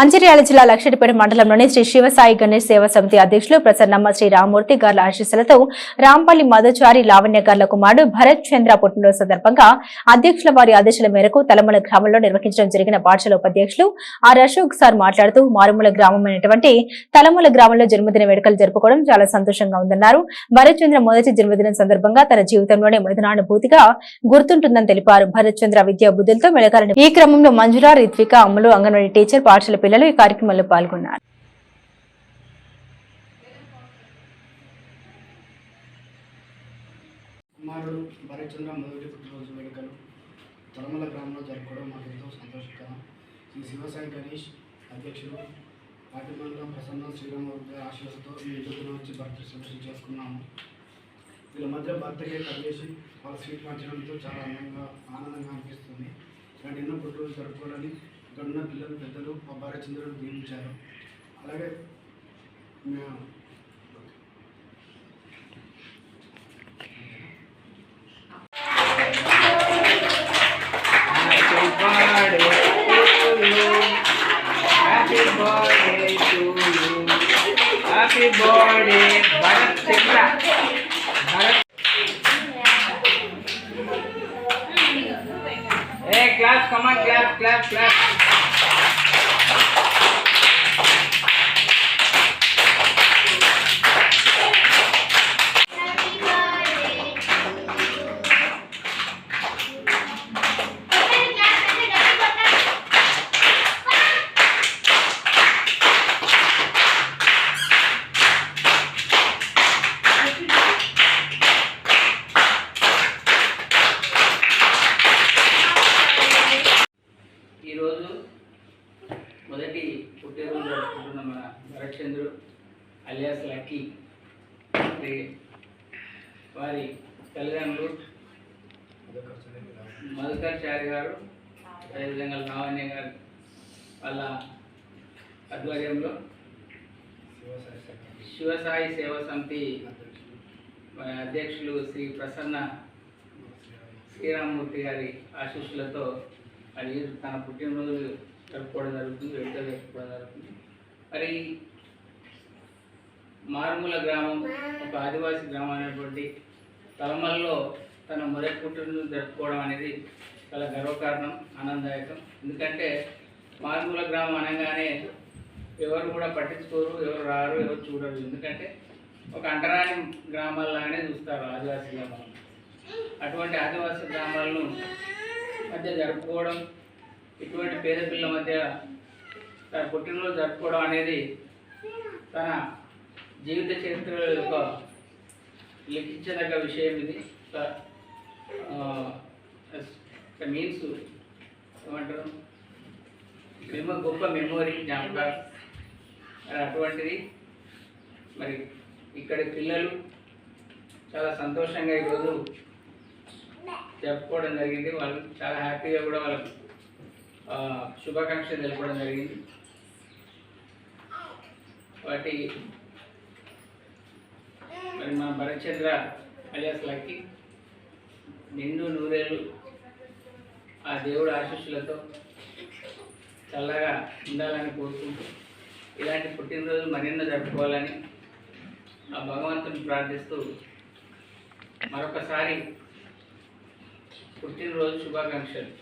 మంచిర్యాల జిల్లా లక్షడిపేట మండలంలోని శ్రీ శివసాయి గణేష్ సేవా సమితి అధ్యక్షులు ప్రసన్నమ్మ శ్రీ రామ్మూర్తి గార్ల ఆశీస్సులతో రాంపల్లి మధుచారి లావణ్య గార్ల కుమారుడు భరత్ చంద్ర పుట్టినరోజు సందర్భంగా అధ్యక్షుల వారి ఆదేశాల మేరకు తలమల గ్రామంలో నిర్వహించడం జరిగిన పాఠశాల ఉపాధ్యక్షులు ఆర్ అశోక్ సార్ మాట్లాడుతూ మారుమూల గ్రామమైనటువంటి తలమల గ్రామంలో జన్మదిన వేడుకలు జరుపుకోవడం చాలా సంతోషంగా ఉందన్నారు. భరత్ చంద్ర మొదటి జన్మదినం సందర్భంగా తన జీవితంలోనే మృదనానుభూతిగా గుర్తుంటుందని తెలిపారు. భరత్ చంద్ర విద్యా బుద్ధులతో మెలగాలని ఈ క్రమంలో మంజుల రిత్విక అమ్ములు అంగన్వాడీ టీచర్ పాఠశాల పిల్లలు ఈ కార్యక్రమంలో పాల్గొన్నారు. కుమారుడు భరచంద్ర మొదటి పుట్టినరోజు వేడుకలు. తొలమల గ్రామంలో జరుపుకోవడం మాకు ఎంతో సంతోషకరం. శ్రీ శివసాయి గణేష్ అధ్యక్షుడు పార్టీ ప్రసన్న శ్రీరామూర్తి ఆశీస్సుతో మీ ఇంటి వచ్చి భర్త సెలబ్రేషన్ చేసుకున్నాము. వీళ్ళ మధ్య భర్తకే కట్ చేసి వాళ్ళ స్వీట్ మార్చడంతో చాలా ఆనందంగా ఆనందంగా అనిపిస్తుంది. ఇలాంటి ఎన్నో పుట్టినరోజు జరుపుకోవాలని ఇక్కడ ఉన్న పిల్లలు పెద్దలు మా భార్య చంద్రులు దీవించారు అలాగే మేము happy birthday Bharat Chandra Bharat A class come on class class class ఉన్న మన భరత్ అలియాస్ లక్కీ వారి వారి తల్లిదండ్రులు మధుకర్ చారి గారు అదేవిధంగా లావణ్య గారు వాళ్ళ ఆధ్వర్యంలో శివసాయి సేవా సమితి అధ్యక్షులు శ్రీ ప్రసన్న శ్రీరామమూర్తి గారి ఆశీస్సులతో అది తన పుట్టినరోజు జరుపుకోవడం జరుగుతుంది వేడుకలు జరుపుకోవడం జరుగుతుంది. మరి మారుమూల గ్రామం ఒక ఆదివాసీ గ్రామం అనేటువంటి తలమల్లో తన మొదటి పుట్టినరోజు జరుపుకోవడం అనేది చాలా గర్వకారణం ఆనందదాయకం. ఎందుకంటే మారుమూల గ్రామం అనగానే ఎవరు కూడా పట్టించుకోరు ఎవరు రారు ఎవరు చూడరు. ఎందుకంటే ఒక అంటరాని గ్రామాల్లాగానే చూస్తారు ఆదివాసీ గ్రామాలను అటువంటి ఆదివాసీ గ్రామాలను మధ్య జరుపుకోవడం ఇటువంటి పేద పిల్లల మధ్య తన పుట్టినరోజు జరుపుకోవడం అనేది తన జీవిత చరిత్ర యొక్క లిఖించదగ్గ విషయం ఇది. మీన్స్ ఏమంటారు? మెమో గొప్ప మెమోరీ జ్ఞాపకాలు. మరి అటువంటిది మరి ఇక్కడి పిల్లలు చాలా సంతోషంగా ఈరోజు చెప్పుకోవడం జరిగింది. వాళ్ళు చాలా హ్యాపీగా కూడా వాళ్ళకు శుభాకాంక్షలు తెలపడం జరిగింది. వాటి మరి మన భరత్చంద్ర అలియాస్ లక్కి నిండు నూరేళ్ళు ఆ దేవుడు ఆశీస్సులతో చల్లగా ఉండాలని కోరుకుంటూ ఇలాంటి పుట్టినరోజు మరెన్నో జరుపుకోవాలని ఆ భగవంతుని ప్రార్థిస్తూ మరొకసారి పుట్టినరోజు శుభాకాంక్షలు.